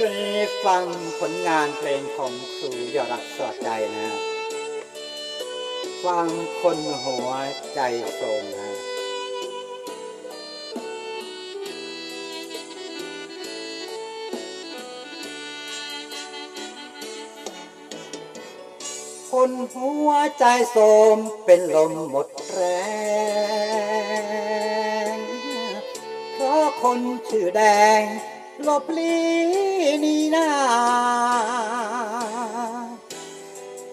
คืนนี้ฟังผลงานเพลงของครูยอดรักสอดใจนะ ฟังคนหัวใจโทรมนะคนหัวใจโสมเป็นลมหมดแรง เพราะคนชื่อแดง หลบลีนี่นา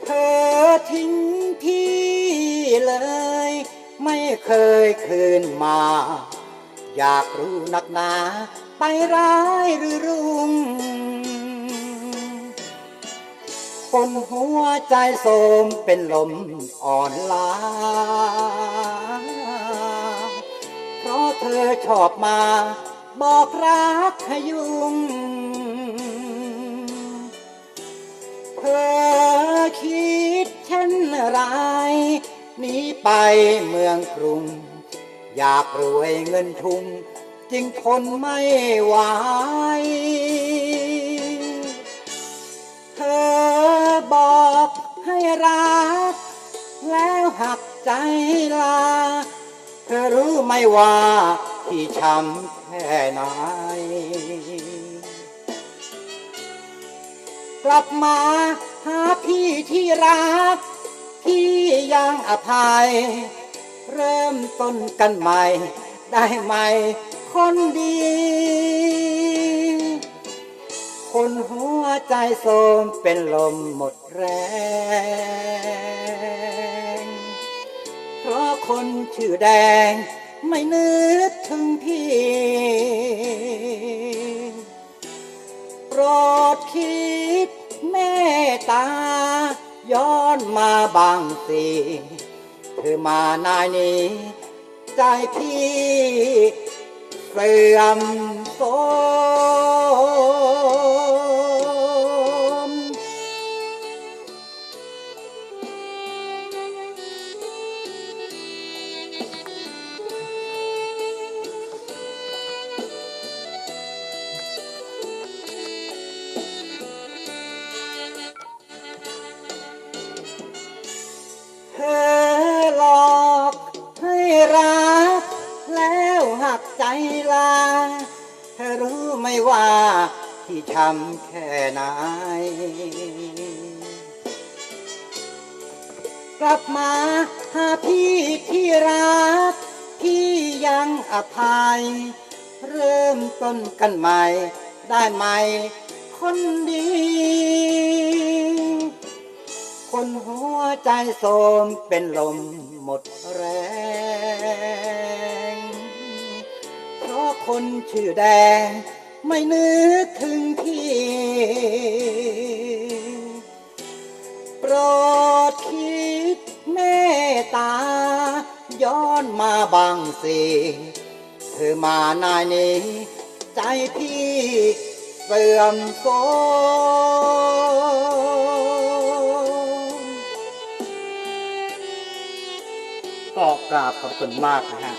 เธอทิ้งพี่เลย ไม่เคยคืนมา อยากรู้นักหนา ไปร้ายหรือรุ่งคนหัวใจโสมเป็นลมอ่อนล้า เพราะเธอชอบมา บอกรักขยุงเธอคิดเช่นไรหนีไปเมืองกรุง อยากรวยเงินทุนจึงทนไม่ไหวเธอบอกให้รัก แล้วหักใจลา เธอรู้ไหมว่า ที่ช้ำแค่ไหน กลับมาหาพี่ที่รัก พี่ยังอภัย เริ่มต้นกันใหม่ ได้ไหมคนดี คนหัวใจโทมเป็นลมหมดแรงเพราะคนชื่อแดง ไม่นึกถึงพี่โปรดคิดเมตตา ย้อนมาบางสิเธอมานายนี้ ใจพี่เสื่อมโทรม รักใจลา เธอรู้ไหมว่าที่ช้ำแค่ไหน กลับมาหาพี่ที่รัก พี่ยังอภัย เริ่มต้นกันใหม่ ได้ไหม คนดี คนหัวใจโทรมเป็นลมหมดแรง คนชื่อแดง ไม่นึกถึงพี่โปรดคิดเมตตา ย้อนมาบางสิเธอมานายนี้ ใจพี่เสื่อมโทรมก็กราบขอบคุณมากนะฮะ